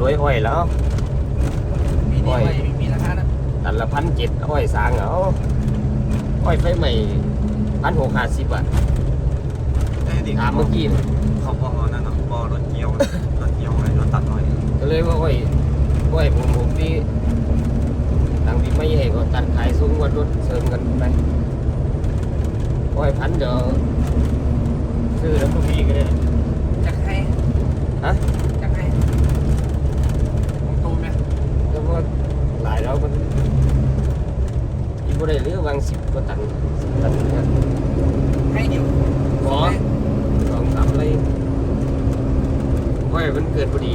รวยอ้อยแล้ว มีนี่ไว้มีราคานะตันละพันเจ็ดอ้อยสางเอาอ้อยไฟใหม่พันหกห้าสิบบาทแต่ดิถามเมื่อกี้เขาบอกนั่นนะบอรถเกี่ยวรถเกี่ยวอะไรรถตัดอ้อยก็เลยว่าอ้อยอ้อยผมผมที่ทางพี่ไม่ให้ก็ตัดขายสูงกว่ารถเสริมกันไปอ้อยพันเดี๋ยวซื้อแล้วก็พี่ก็ได้จักให้ฮะ จักให้ของตูนไหม แล้วก็ หลายแล้วมันอีกบ่ได้เหลือวางสิบกว่าตันสิบตันนะให้เดี๋ยวขอสองสามเลยอ้อยมันเกิดพอดี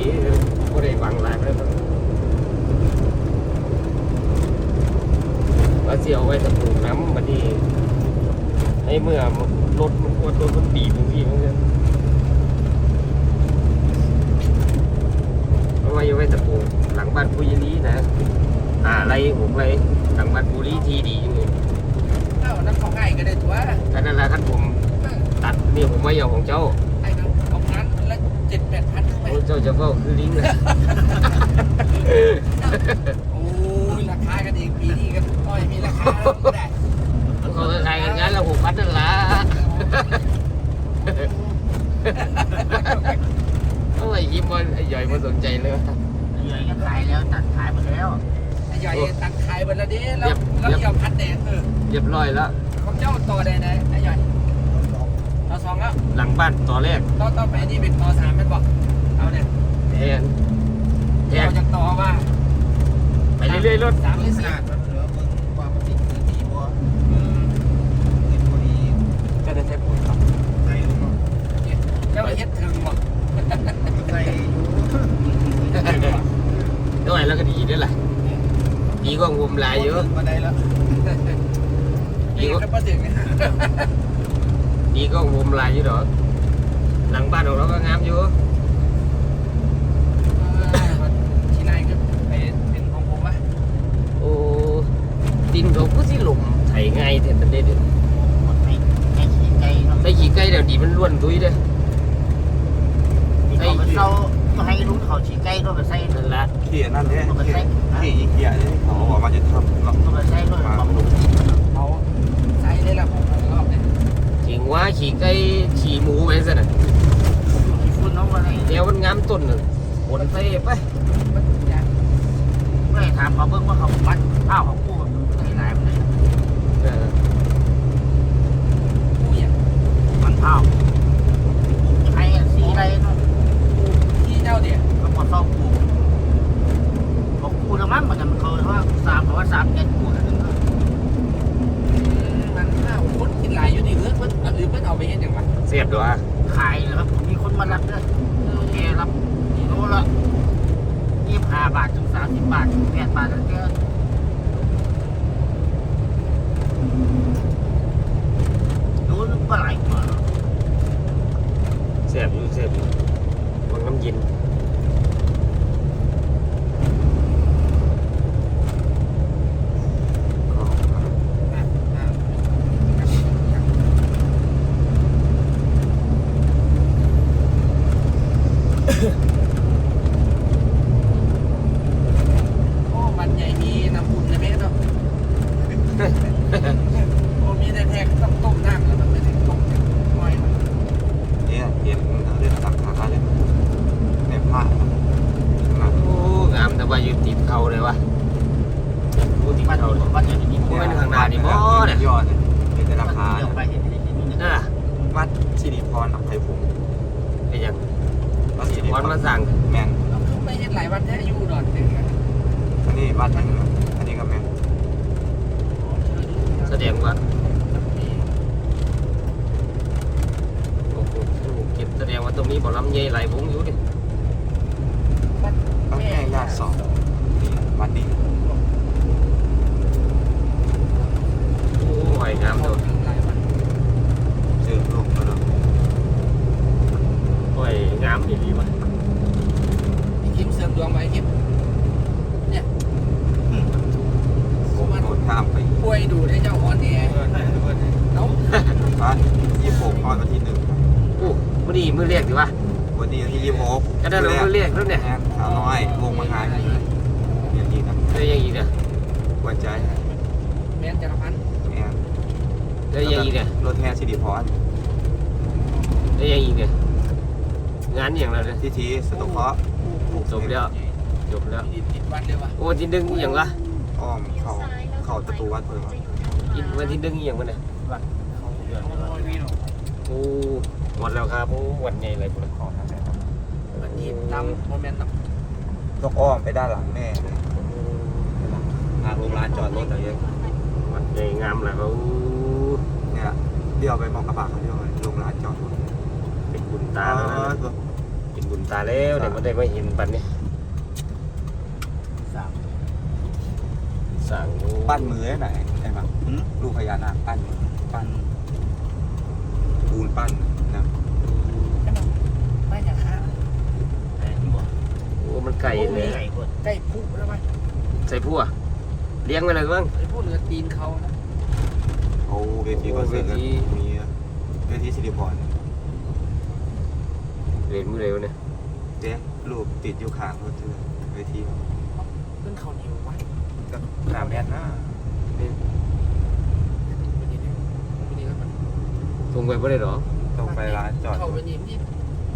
บ่ได้วางหลายไปแล้วว่าเสียวไว้ตะปลูกน้ำบัดนี้ให้เมื่อรถมันรถมันบีบพี่มันก็เอาไว้ไว้ตะปลูกหลังบ้านปุยลีนะหาไรหกไรหลังบ้านปุรีทีดีอยู่นี่ เอ้าน้ำของไอ้ก็ได้ตัว แต่นั่นแหละครับผมตัดนี่ผมไม่เอาของเจ้า ไอ้น้ำของนั้นมันละเจ็ดแปดพันไป ของเจ้าจะเฝ้าคือลิงเลย โอ้ยราคากันเองปีนี้ก็อ้อยมีราคาแล้วก็ได้ เขาก็ขายกันงั้นแล้วหกพันนั่นละเอาไอ้ยิ้มมันไอ้ใหญ่มาสนใจเลย ใหญ่ก็ขายแล้วตัดขายหมดแล้ว ไอ้ใหญ่ตัดขายไปแล้วดิแล้วแล้วเกี่ยวพันแดง เออเรียบร้อยแล้วของเจ้าต่อได้ไหนไอ้ใหญ่ต่อสองแล้วหลังบ้านต่อแรกต่อต่อไปนี่เป็นต่อสามเป็นบอกเอาเนี่ยแทนแทนเราจะต่อว่า ไปเรื่อยๆรถสามหรือขสี่นาดมันเหลือมึงความมันติดคือดีบ่อืมติดพอดีจะได้ใช้ปุ๋ยครับใส่ลงมาเจ้าเฮ็ดถึงบ่ใส่อยู่ด้วยแล้วก็ดีด้วยแหละดีกว่าผมหลายเยอะมาได้แล้ว นี่ก็ประถึงนดีก็วมลายอยู่ดอกหลังบ้านของเราก็งามอยู่ ทีไรก็ไปเป็นของผมวะ โอ้ดินเขาก็สิหลุมไถง่ายแต่ตันเด็ด หมดไปไอ้ขี้ไก่เนาะ ใส่ขี้ไก่เดี๋ยวดีมันล้วนดุยเด้อ ไอ้เขามาให้ลุงเขาขี้ไก่ด้วยไปใส่ นั่นละ เขี่ยนั่นเนี่ยเขี่ยเขี่ยเขี่ยเนี่ยเขาบอกว่าจะทำเรา ก็ไปใส่ด้วยบำรุง เขาใช้ได้ละของผมรอบเนี่ย ขิงว่าขี่ไก่ขี่หมูไป ซะน่ะขี้ฝุ่นน้องมาให้เดี๋ยวมันงามต้นน่ะบนไปไปมันยากไม่ได้ถามเขาเบิ่งว่าเขาปัดข้าวของกูมันใส่หลายมันเลย เออ ผู้อย่าง มันข้าวไอ้สีอะไรเนาะ ที่เจ้าเดีย ก็หมดซอกกูบอกกูแล้วมั้งมันจะมันเคยว่าสามเพราะว่าสามเจ็ดกูนั่นเอง มันข้าวพุทธกินหลายอยู่นี่เพื่อนเพื่อนหรือเพื่อนเอาไปเฮ็ดอย่างไร เสียบด้วย ขายนะครับผมมีคนมารับด้วยโอเครับกิโลละยี่สิบห้าบาทถึงสามสิบบาท ถึงแปดบาทแล้วแกรู้นึกว่าหลายกว่า เสียบอยู่เสียบอยู่มันน้ำเย็น โอ้มันใหญ่มีน้ำอุ่นใช่ไหมเนาะ โอ้มีแต่แท้ต้องต้มน้ำแล้วมันไม่ได้ต้มน้อยเนี่ยเขี่ยเรื่องตักขาเลยเนี่ยผ้าโอ้งามแต่ว่าอยู่ติดเขาเลยวะกูติดบ้านเขาบ้านใหญ่ที่นี่โอ้ยข้างนานี่บ่เนี่ยยอดเนี่ยเป็นราคาเดี๋ยวไปเห็นที่นี่น่ะวัดสิริพรอภัยภูมิเป็นย่างวัดสิริพรมาสั่งแมนไปเฮ็ดหลายวันแท้อยู่ดอนถึงอันนี้วัดนั้น แสดงว่าโอ้โหเก็บแสดงว่าตรงนี้บ่ลำใหญ่หลายวงอยู่ดิ ต้องแม่ญาติสองนี่วัดดี โอ้ยงามเถอะ หลายวัน เจอลงแล้วเนาะ โอ้ยงามดีดีวะ ไอ้คิมเสริมดวงไว้คิม โอ้โหข้ามไป ป่วยดูได้เจ้าอ่อนแอเนาะ บ้านยี่สิบหกพรวันที่หนึ่ง โอ้มือดีมือเรียกดีวะ วันนี้วันที่ ยี่สิบหกก็ได้เราก็เรียกแล้วเนี่ยแอนสาวน้อยวงมาหาอย่างนี้อย่างนี้ครับได้ยังอีกเนี่ยหัวใจแม่นจารพันธ์แอนได้ยังอีกเนี่ยรถแห่สิริพรได้ยังอีกเนี่ยงานอย่างไรเนี่ยที่ทีสตุเคราะห์จบแล้วจบแล้วติดติดวัดเลยวะโอ้วันที่หนึ่งอหย่างละอ้อมเข้าเข้าประตูวัดเพิ่มกินวันที่หนึ่งอหย่างวะเนี่ยวัดเขาเดือนโอ้ยพี่หนูโอ้หมดแล้วครับโอ้วันใหญ่เลยคุณขอทางไหนครับ วันนี้นำโมเมนต์นำต้องอ้อมไปด้านหลังแม่เลยทางโรงร้านจอดรถอะไรเยอะวันใหญ่งามเลยครับโอ้เนี่ยเดี๋ยวไปมองกระบะเขาเดียวเลยโรงร้านจอดรถเป็นบุญตาเอแล้วนะอเป็นบุญตาแล้วเดี๋ยวมาได้มาเห็นปันนี้สามสั่งปั้นมือได้ไหนไอ้บ้างลูกพญานาคปั้นมือปั้นปูนปั้นนะไม่อยากฆ่าแพงที่บ่โอ้ มันไก่เลยไก่คนใกล้พุแล้วไหมใส่พั่วเลี้ยงไว้เลยบ้างไอ้พูดเหลือตีนเขานะ โอ้เวทีคอนเสิร์ตโอ้เวทีมีเวทีสิริพรเรียนมือเร็วเนี่ยเจ๊รูปติดอยู่ข้างรถเธอเวทีขึ้นเขาเหนียวไว้ก็ตามแอนหน้าวันนี้เนี่ยวันนี้ก็มันตรงไปไม่ได้หรอต้องไปร้านจอดเข้าวันนี้นี่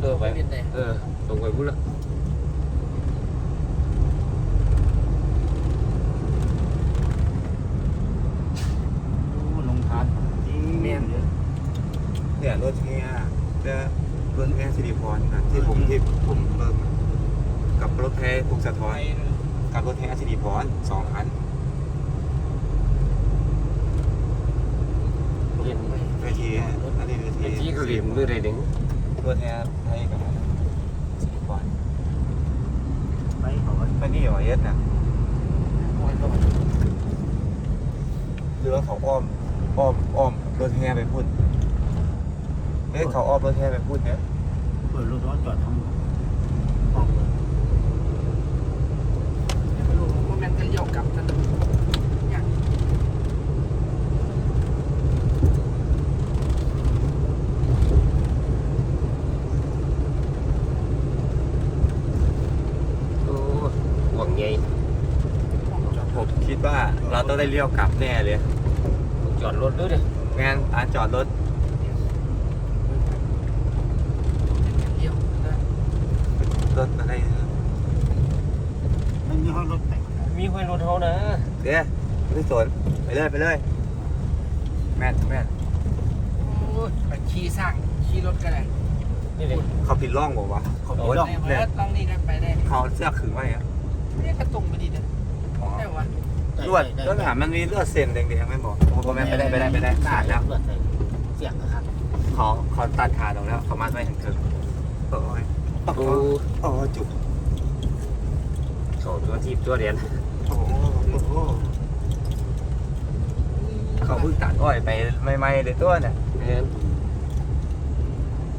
เออไปเป็นไงเออตรงไปพูดละ โอ้ลงทานจริงแม่นเยอะ เนี่ยรถแห่และรถแห่สิริพรนะที่ผมที่ผมเบิ่งกับรถแห่พงศธไปรกับรถแห่สิริพรสองคันเห็นเวทีอันนี้เวทีไอ้ที่เขาเรียนมือใดหนึ่งรถแห่ไทยกับสิริพรไปเขาก็ไปนี่เหรอเย็ดนะโอ้ยก็หรือว่าเขาอ้อมอ้อมอ้อมรถแห่ไปพุ่นเอ๊ะเขาอ้อมรถแห่ไปพุ่นเนี่ย เปิดรถร้อนจอดทำห้องเลยไม่รู้โมเมนต์ก็เลี้ยวกลับกันอย่างโอ้หวังไงผมคิดว่าเราต้องได้เลี้ยวกลับแน่เลย จอดรถด้วยเนี่ยงั้นอาจอดรถ เลี้ยวนะ รถอะไร มันมีห้องรถแต่ง มีไว้รถเขา นะเดี๋ยวไม่สนไปเลยไปเลย แม่นแม่นโอ้ยไปขี่สร้างขี่รถก็ได้นี่เลย เขาผิดร่องบอกว่าเขาโอ้ไม่ยต้องได้เพราะว่าต้องนี่กันไปได้เขาเสื้อขึงไว้อะไม่ได้กระตุงไปดีนะอ๋อได้วะลวดลวดถามมันมีลวดเส้นแดงๆไหม่บอกโอ้โหแม่นไปได้ไปได้ไปได้ขาดแล้วเลือดใส่เสียงนะครับเขาเขาตัดขาดออกแล้วเขามัดไว้ถึงถึงโอ้ยโอ้โอ้จุกเขาตัวทีบตัวเรียนโอ้โห เขาเพิ่งตัดอ้อยไปไม่ไม่ๆเลยตัวเนี่ยเนี่ย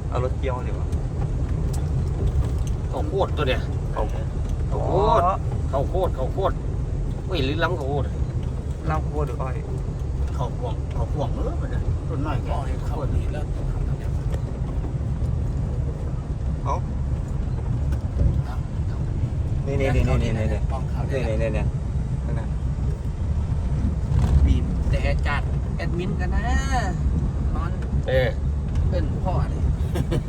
เอารถเกี่ยวดีกว่าเขาโคตรตัวเนี่ยเขาเขาโคตรเขาโคตรเขาโคตรเฮ้ยลิ้นล้ำเขาโคตรเล่าโคตรหรืออ้อยเขาห่วงเขาห่วงเออมันน่ะต้นน้อยแค่ก็ให้เข้าดีแล้วต้องทำแบบนี้เอ้านี่นี่นี่นี่นี่นี่มองเขาได้นี่นี่นี่ นี่นั่นน่ะบีบแต่จัดแอดมินกันนะนอนเออเอิ้นพ่อเลย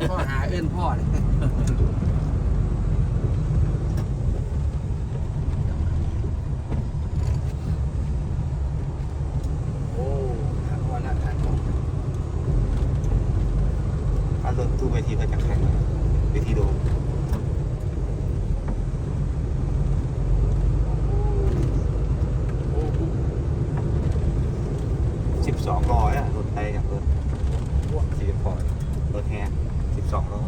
พ่อหาเอิ้นพ่อเลยโอ้ทางวันละทางของ ถ้ารถตู้เวทีก็จะแข่งเวทีโดมสิบสองร้อยอะรถไทยกับรถพวกสี่พอร์ตรถแฮสิบสองร้อย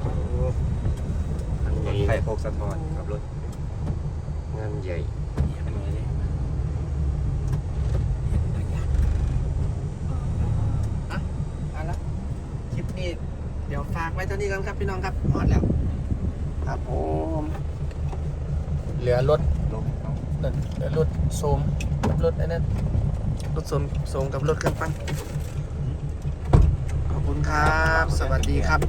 อัน ร ใหญ่ ถไทยโฟกสะท้อนกับรถ งานใหญ่ เห็นตัวอย่างอะเอาละคลิป นี้เดี๋ยวฝากไว้เท่านี้กันครับพี่น้องครับหมดแล้ว ครับผมเหลือรถเหลือรถโสมรถไอ้นั่นรถโสมโสมกับรถเครื่องปั้นขอบคุณครับ สวัสดีครับ